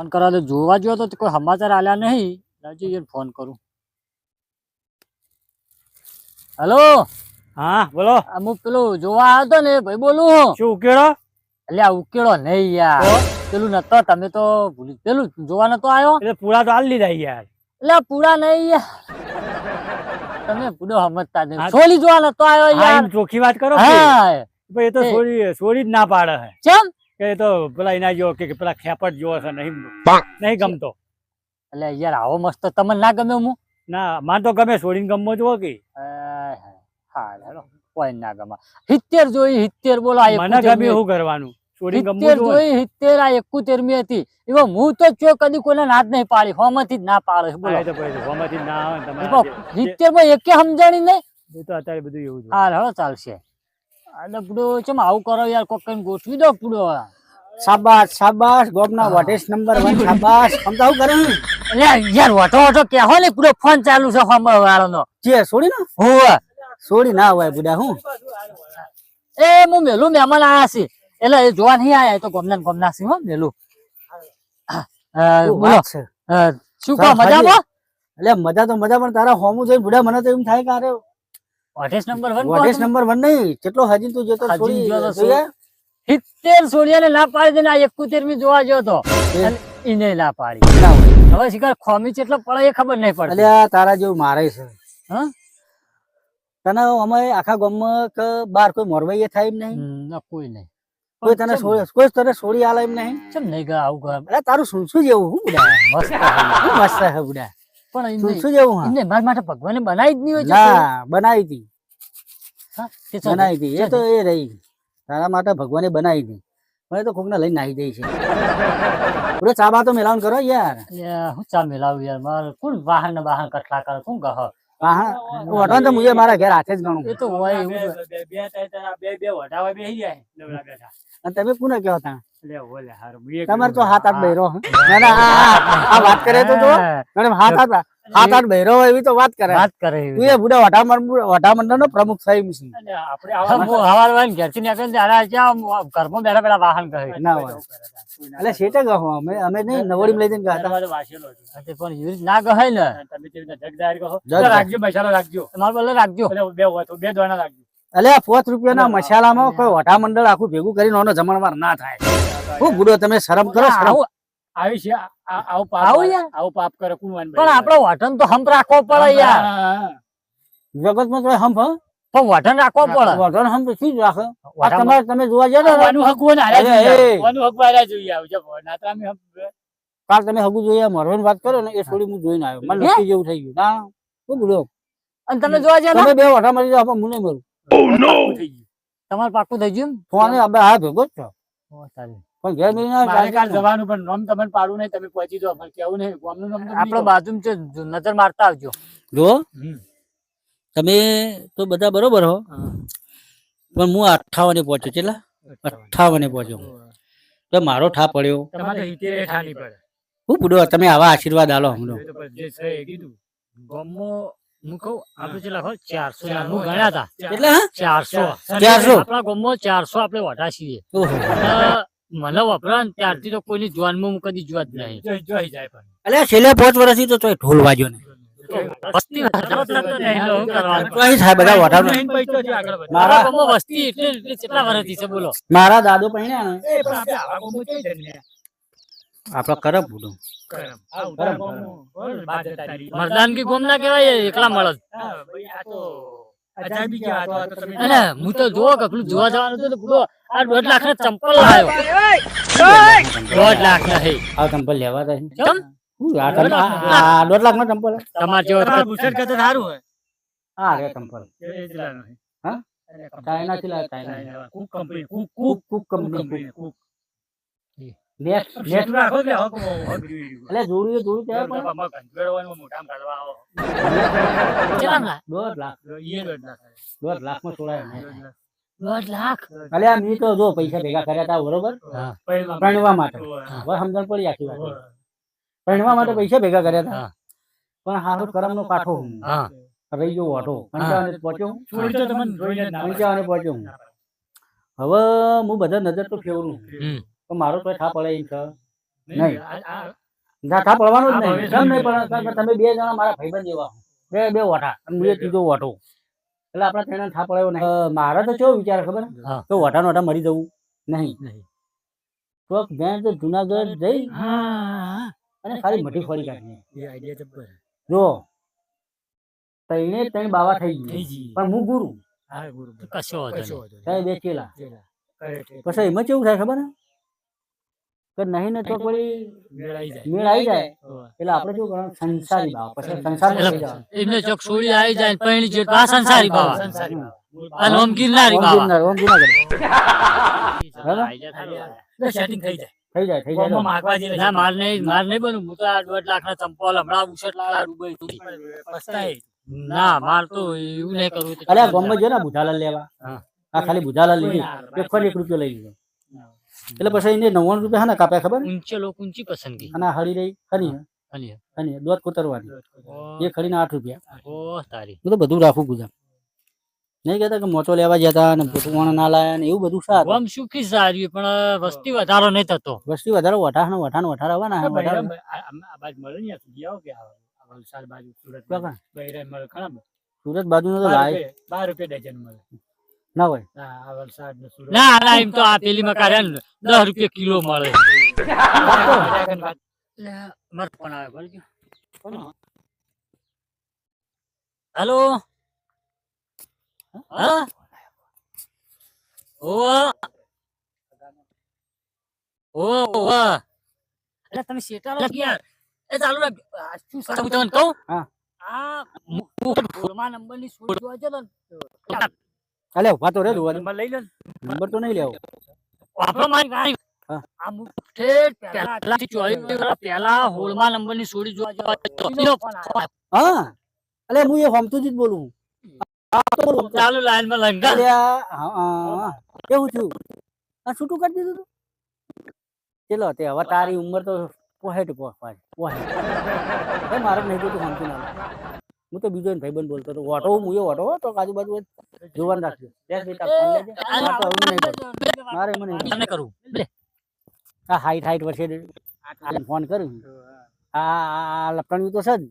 Phone કરવા તો જોવા ગયો તો કોઈ સમાચાર આલ્યા નહીં. લાવજો યાર ફોન કરું. હેલો? હા બોલો. અમુક પેલું જોવા આવ્યો તો ને ભાઈ બોલું શું ઉકેળો એટલે આ ઉકેળો નહીં યાર. પેલું નતો તમે તો ભૂલી પેલું જોવા નતો આવ્યો? એટલે પૂરા તો આલી લીધા યાર. એટલે પૂરા નહીં યાર. તમે પૂરો સમજતા નહીં. સોલી જોવા નતો આવ્યો યાર. ચોખ્ખી વાત કરો હા. ભાઈ એ તો સોરી સોરી જ ના પાડે. છે ચમ કે તો પેલા એના જેવો કે પેલા ખેપટ જેવો છે નહીં નહીં ગમતો. એટલે યાર આવો મસ્ત તમને ના ગમે હું? ના માર તો ગમે છોડીને ગમવો જુઓ કે. હા હેલો કોઈ ના ગમે. સિત્તેર જોઈ સિત્તેર બોલો મને ગમે શું કરવાનું સોરીને ગમવું સિત્તેર જુઓ જોઈ સિત્તેર આ એકોતેર મી હતી. એમાં હું તો ચો કદી કોઈને નાદ નહીં પાડી. હોમાંથી જ ના પાડે છે બોલો. હા, એ તો પછી હોમાંથી ના આવે ને તમારે એમાં જે- સિત્તેરમાં એકે સમજાણી નહીં? તો અત્યારે બધું એવું હા ચાલશે. એટલે પૂડો ચમ આવું કરો યાર કોક કઈ ગોઠવી દો પૂડો. શાબાશ શાબાશ ગોપના વોટેશ નંબર 1 શાબાશ. સમજાવું કરે ને. એટલે યાર વટો વટો કહેવો ને પૂરો ફોન ચાલુ છે ફોન વાળાનો જે છોડી ના. હોવે છોડી ના હોય બુડા હું? એ હું મેલું મહેમાન આયા છે. એટલે એ જોવા નહીં આયા તો ગમના ગોમના છે હો મેલું. હા, અ, બોલો. છે? શું કહો મજામાં? એટલે મજા તો મજા પણ તારા હોમું જોઈ બુડા મને તો એમ થાય કે અરે નંબર વન વોટેશ નંબર વન નહીં. કેટલો હજી તું જતો? ગયો? સિત્તેર ના પાડી દે એકોતેર મી જોવા ગયો તો. એ- ના પાડી. હવે શિકાર ખોમી ચેટલો પડે એ ખબર નહીં પડતી. અલ્યા તારા જેવું મારે છે. હા? તને અમે આખા ગામમાં કે બાર કોઈ મોરવાઈએ થાય એમ નહીં? કોઈ નહીં. કોઈ તને કોઈ તને છોડી આલે એમ નહીં? ચમ નહીં ગયા આવું અરે તારું સુનસું જેવું હું બુડા? મસ્ત મસ્ત હે બુડા. પણ શું જેવું હા એમને મારા માટે ભગવાને બનાવી જ નહીં હોય ના બનાવી હતી હા, બનાવી હતી એ તો એ રહી તારા માટે ભગવાને બનાવી હતી મને તો કોકને લઈને નાહી દઈ છે પૂરો ચાબા તો મેલાવન કરો યાર હું ચા મેલાવું યાર મારે કોણ વાહન ને વાહન કટલા કરે કોણ ગહ તો મુજે મારા ઘેર હાથે જ ગણું એ તો હોય એવું બે- બે- બે ત્રણ ત્રણ બે બે વઢાવા બેસી જાય નવરા બેઠા અને તમે કોને કહો તમારે તો હાથ આઠ આ- બહેરો ના ના આ- વાત કરે તો મેડમ હાથ આઠ હાથ આઠ બહેરો એવી તો વાત કરે. વાત કરે તું એ બુડા વટામંડળ વટામંડળ નો પ્રમુખ સાહેબ છે. આપણે હા, આવા હું હવાર વાળીને ઘેરથી નીકળે ત્યારે ક્યાં ઘરમાં બેઠા બેઠા વાહન કહે ના હોય. એટલે શેઠે કહો અમે અમે નહીં નવડી લઈ જઈને ગયા છે. પણ એવી ના કહે ને. તમે તે જગદાર કહો. રાખજો મસાલો રાખજો. મારે બોલે રાખજો. બે હોય બે દોણા રાખજો. એટલે પાંચ રૂપિયાના મસાલામાં કોઈ વટામંડળ આખું ભેગું કરીને ઓનો જમણવાર ના થાય. હું બુડો તમે શરમ કરો શરમ. આવી છે આવું પાપ આવું યાર? આવું પાપ કરે કોણ પણ આપણો વટન તો હમ રાખવો પડે યાર. જગતમાં તો હમ હા. પણ વટન રાખવો પડે. વટણ હમ તો શું રાખે? તમારે તમે જોવા ને. ને અરે, જોઈએ. આવજો કાલ તમે હગું જોઈએ મરવાની વાત કરો ને એ થોડી હું જોઈને આવ્યો. મને? નક્કી જેવું થઈ ગયું. ના હું ભૂલો અને તમે જોવા ગયા તમે બે વટા મરી જાવ નહીં મરું. તમારે પાકું થઈ ગયું. ફોન આપણે આ ભેગો જ છો? તારી. પણ ઘેર નહીં ના મારે કાલ જવાનું પણ નામ તમને પાડવું નહીં તમે પહોંચી જાઓ પણ કેવું નહીં ગામનું નામ આપણો નહીં બાજુ છે નજર મારતા આવજો. જો તમે તો બધા બરોબર હો. પણ હું અઠાવને પહોંચ્યો કેટલા? અઠાવને પહોંચ્યો તો મારો ઠા પડ્યો. પડે. હું બુડો તમે આવા આશીર્વાદ આલો હમણો ચારસો ચારસો. ચારસો. આપણા ગામમાં ચારસો આપણે વટા છીએ. મને વપરા ત્યારથી તો કોઈની જોનમાં હું કદી જોવા જ નહીં જોઈ- જોઈ જાય પણ. એટલે છેલ્લે પાંચ વર્ષથી તો તોય ઢોલ વાજો ને વસ્તી એટલે કેટલા વર્ષથી છે બોલો મારા દાદો પહેણ્યા ને એ પણ આપણે આવા ગામમાં જોઈ જાય ને. આપડે કરમ. મરદાનગી ગોમ કહેવાય એકલા મળે હા, ભાઈ, આ તો તો- તો તમે- અને હું તો જોવો કે પેલું જોવા જવાનું હતું તો પેલો આ દોઢ લાખ ના ચંપલ લાવ્યો દોઢ લાખ ના હે આ ચંપલ લેવા ચમ હું આ દોઢ લાખ નો ચંપલ હે? તમારે જેવો બુશર્ટ કરતા સારું હોય. આ રે ચંપલ એ જ હોય. હા? અરે કંપની. ચાઇનાથી લાવ્યા, China. China. Cook company. Cook કુક કુક કુક કુક કંપની કંપની. કુક. નેટ નેટ રાખો એટલે હક હક જોઈ રહ્યું. એટલે જોડું એ જોડું પણ આમાં કંજવેરવાનું મોઢામાં ઘાલવા આવો. કેટલા દોઢ લાખ. ઈ દોઢ લાખ. દોઢ લાખ. માં છોડાય ને દોઢ લાખ. દોઢ આ મી તો જો પૈસા ભેગા કર્યા હતા બરોબર? પરણવા માટે. હવે સમજણ પડી આખી વાત. પરણવા માટે પૈસા ભેગા કર્યા હતા. પણ હારો કરમ નો કાઠો હું. રહી ગયો ઓટો પંચાવને પહોંચ્યો છોડી તો તમને જોઈને ના પાડે. પહોંચ્યો હવે હું બધા નજર તો ફેરવું પણ મારો તો થા પડે એમ છે. નહીં. થા પડવાનું જ નહીં. કેમ નહીં કે તમે બે જણા મારા ભાઈબંધ જેવા. બે બે વઠા બે ત્રીજો વઠો એટલે આપણા તેને થા પડ્યો નહીં. મારા તો કેવો વિચાર ખબર તો વઠા નોટા મરી જવું? નહીં. તો તો જુનાગઢ જઈ અને ખાલી મઠી ફરી કાઢી. એ idea જબ્બર. જો તઈને ત્રણ બાવા થઈ ગઈ. પણ હું ગુરુ. હા, ગુરુ. કશો બે છે. પછી એમાં કેવું થાય ખબર હે? નહીં ને તો કોઈ મેળ જાય. આવી જાય. એટલે આપણે શું કરવાનું સંસારી બાવા પછી સંસાર એમને ચોક છોડી આવી જાય પૈણી છે આ સંસારી બાવા. સંસારી બાવા. ઓમ ગિરનારી બાવા. બરાબર? એટલે setting થઈ જાય. થઈ જાય થઈ જાય. માગવા જેવી ના માર નહીં માર નહીં બનું હું તો આ દોઢ લાખ ના ચંપલ હમણાં લાખ પસ્તાય. ના માર તો એવું નહીં કરવું જો ને બુધાલાલ લેવા. હા. આ ખાલી બુધાલાલ લીધી. એક રૂપિયો લઈ લીધો. એટલે પછી એને નવ્વાણું રૂપિયા હા ને કાપ્યા ખબર? ઊંચે લોકો ઊંચી પસંદગી. અને હળી રહી હની હલી. હની દોધ કોતરવાની. એ ખડીને આઠ રૂપિયા. ઓહ તારી. હું તો બધું રાખું ગુજામ નહીં કહેતા કે મોચો લેવા જતા અને પોટુવાણ ના લાયા ને એવું બધું સારું. આમ સુખી સારી પણ વસ્તી વધારો નહીં થતો. વસ્તી વધારે વઠાણ વઠાણ વઠાર આવવાના આ વઠાણ બૈરામ આ- આ- આ બાજુ મળે ને યાર, કે આ- આ વલસાડ બાજુ, સુરત બાજુ. ને? સુરત બાજુનો તો લાય બાર રૂપિયા ડઝન મળે. ના હોય. આ આ વલસાડ ને. ના ના એમ તો આ પેલી માં દસ રૂપિયા કિલો મળે. મર પણ આવે હેલો? હા? ઓ ઓ ઓ એટલે તમે શેટાળો કે યાર એ ચાલુ શું તમને કહું? આ નંબરની અલે ઊભા તો રે જોવા નંબર લઈ લે નંબર તો નહીં લેવો. આપણો મારી ગાડી હા. આ મુઠે પહેલા વર્ષ પહેલા હોળમાં નંબરની સોડી જોવા જવા તો. હા. અલે હું એ હોમતું જ બોલું. તો ચાલુ લાઈનમાં લંગા હા, કેવું છું? આ છૂટું કરી દીધું તું? ચલો તે હવે તારી ઉંમર તો પોહેટ પોહ પોહેટ મારે નહીં જોતું સમજી ના. હું તો બીજો ભાઈબંધ બોલતો હતો. ઓટો હું એ ઓટો તો આજુબાજુ જોવાનું રાખ્યું મારે તમને કરું. આ હાઈટ હાઈટ વર્ષે ફોન કરું આ લપટણ્યું તો છે જ.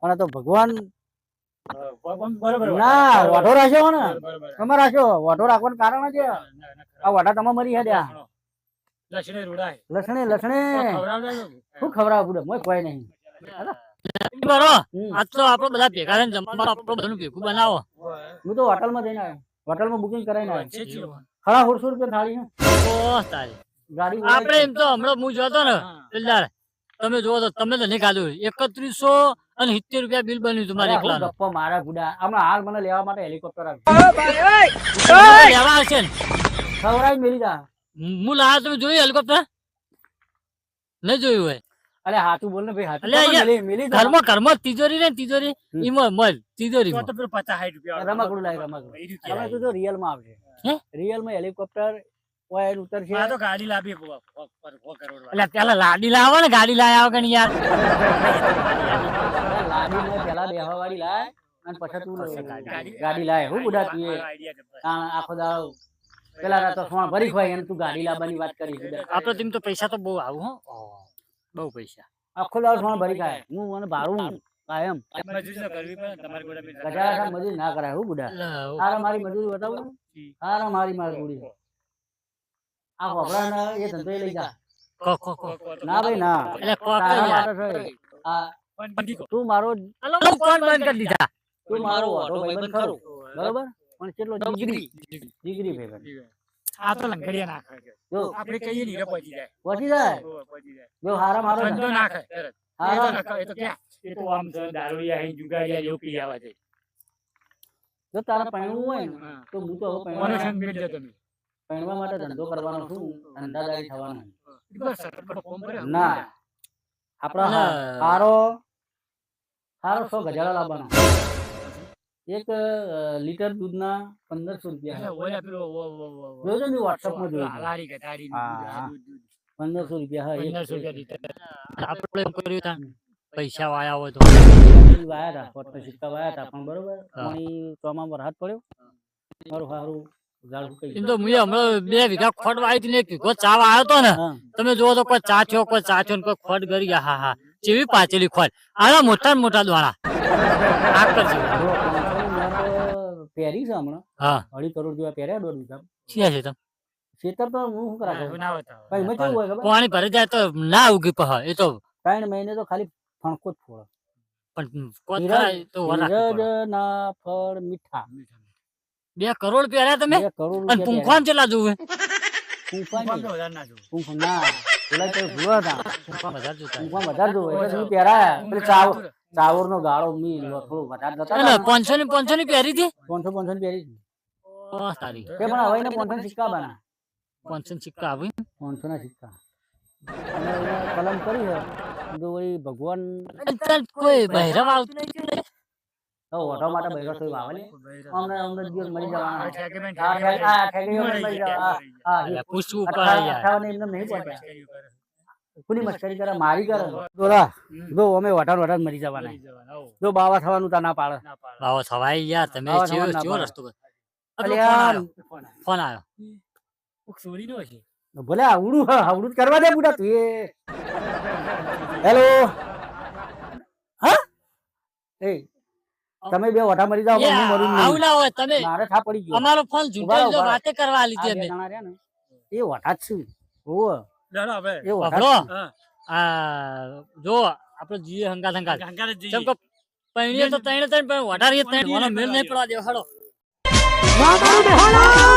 પણ આ તો ભગવાન બરોબર ના વાટો રાખ્યો ને. તમે રાખ્યો વાટો રાખવાનું કારણ છે. આ વાટા તમે મરી હેડ્યા. લસણે. લસણે લસણે. શું ખવડાવું મોય કોઈ નહીં. બરો આજ તો આપણે બધા ભેગા થઈને જમવાનું આપણે બધાનું ભેગું બનાવો. હું તો હોટલમાં જઈને આવ્યો. હોટલમાં બુકિંગ કરાવીને આવ્યો. ખરા સોળસો રૂપિયા થાળી છે. તારી. ગાડી આપણે એમ તો હમણાં હું જોતો ને પેલા તમે જોવો તો તમે તો નહીં ખાધું એકત્રીસો અને સિત્તેર રૂપિયા બિલ બન્યું તમારે ગપ્પો મારા ગુડા. હમણાં હાલ મને લેવા માટે હેલિકોપ્ટર આવ્યું લેવા હશે ને. ખવડાવી મેલી જા હું લાયા તમે જોયું હેલિકોપ્ટર નહીં જોયું હોય. અરે હાથું બોલ ને ભાઈ હાથું મેલી ઘરમાં ઘરમાં તિજોરી ને તિજોરી? હમ. મલ તિજોરી તો તો પેલું પચાસ સાઠ રૂપિયા રમકડું લાય રમકડું હવે તું તો રિયલમાં આવશે હે? રિયલમાં હેલિકોપ્ટર ઓય ઉતરશે. આ તો ગાડી લાવી કો- કો- કો- કો. એટલે પેલા લાડી લાવો ને ગાડી લાયા વગર યાર. લાડી ને પેલા બેહવા વાળી લાય અને પછી તું ગાડી- ગાડી લાય હું બુડા તું આખો દાવ પેલા રાતો સોણ ભરી ખવાય અને તું ગાડી લાવવાની વાત કરી. આપડે તેમ તો પૈસા તો બહુ આવું હો. બહુ પૈસા. આખો દાડો સોણ ભરી ખાય. હું મને ભાડું કાયમ. મજૂરી ના કરવી પણ તમારી ગોડા ખાય મજૂરી ના કરાય હું બુડા. આરા મારી મજૂરી બતાવું આરા મારી મારી પૂરી આ વપરાને એ ધંધો લઈ જા. કો કો કો ના ભાઈ ના. એટલે કો કો બંધી. તું મારો અલો કોણ બંધ કરી દીધા. તું મારો ઓટો ભાઈબંધ કરો બરોબર? પણ કેટલો ડિગ્રી ડિગ્રી ભાઈ આ તો લંગડિયા નાખે છે. જો આપણે કહીએ ને પહોંચી જાય પહોંચી જાય જો હારા મારો ધંધો નાખે તરત. હારા નાખે એ તો ક્યાં? એ તો આમ દારૂયા અહીં જુગારિયા જેવું પી આવે છે. જો તારા પૈણું હોય ને તો હું તો હવે કોનો પૈણવા સંગ મેળજો તમે? પૈણવા માટે ધંધો કરવાનો છું ધંધાદારી થવાનો. ના આપણા હા- હારો હારો સો ગજાળા લાવવાનો એક લીટર દૂધના પંદરસો રૂપિયા જોજો ને વોટ્સઅપમાં. પંદરસો રૂપિયા. આપણે કર્યું પૈસા વાયા હોય તો. વાયા હતા પોટનો સિક્કા વાયા હતા પણ બરોબર. પાણી ચોમા વરસાદ પડ્યો. મારું હમણાં બે વીઘા ખોટ વાવી હતી ને એક વીઘો ચાવા આવ્યો હતો ને. તમે જોવો તો કોઈ ચાચ્યો કોઈ ચાચ્યો ને કોઈ ખોટ ગરી હા હા. જેવી પાચેલી ખોટ. આના મોટા ને મોટા દ્વારા જેવા. જો પાંચસોની મેં તો પહેરી છે હમણાં. હા. અઢી કરોડ જેવા પહેર્યા દોઢ વીઘા છીએ છે તમે? ખેતર તો હું શું કરા કરું ભાઈ એમાં હોય ખબર? પાણી ભરી જાય તો ના ઉગી પહ એ તો ત્રણ મહિને તો ખાલી ફણકો જ ફોડે. પણ કોત ધીરજ-. ના ફળ મીઠા. બે કરોડ પહેર્યા તમે? કરોડ અને પૂંખવાન કેટલા જોવે પૂંખવા નહીં. પૂંખ ના પેલા તો જોવા હતા. પુંખવાન વધારે જોતા પુંખવાન વધારે જોવે એટલે શું પહેરાયા? પેલી ચાવ ચાવર નો ગાળો મી થોડું વધારે જતા ને. પાંચસો ની પાંચસો ની પહેરી હતી? પાંચસો પાંચસો ની પહેરી છે. તારી. તે પણ હવે એને પાંચસો સિક્કા બના પાંચસો સિક્કા આવી? પાંચસો ના સિક્કા કલમ કરી છે. જો વળી ભગવાન કોઈ આવતું તો માટે અમને અમને જવાના. પૂછવું પડે યાર. એમને નહીં પહોંચ્યા કોની મસ્કરી કરે મારી કરે. દોરા જો અમે વટાણ વટાણ મરી જવાના. જો બાવા થવાનું તા ના પાડે. બાવા થવાય યાર તમે ચેવો ના ચેવો. રસ્તો ફોન આવ્યો ભલે આવડું હ આવડું કરવા દે બુડા તું હેલો હા? એ તમે બે વટા મરી જાઓ પણ હું મરું આવું ના હોય તમે મારે થા પડી ગયો. અમારો ફોન ઊભા જો વાતે કરવા લીધી અમે. ને. એ વટા જ છે. ઓવ એ વટા વાપરો જ છે. આ જો આપણે જીએ હંગાત હંગાત. જેમ કે પૈણીએ તો ત્રણે ત્રણ પણ વધારે ત્રણ. મને મેલ નહીં પડવા દેવો હાલો વાહ મારું બેહાલા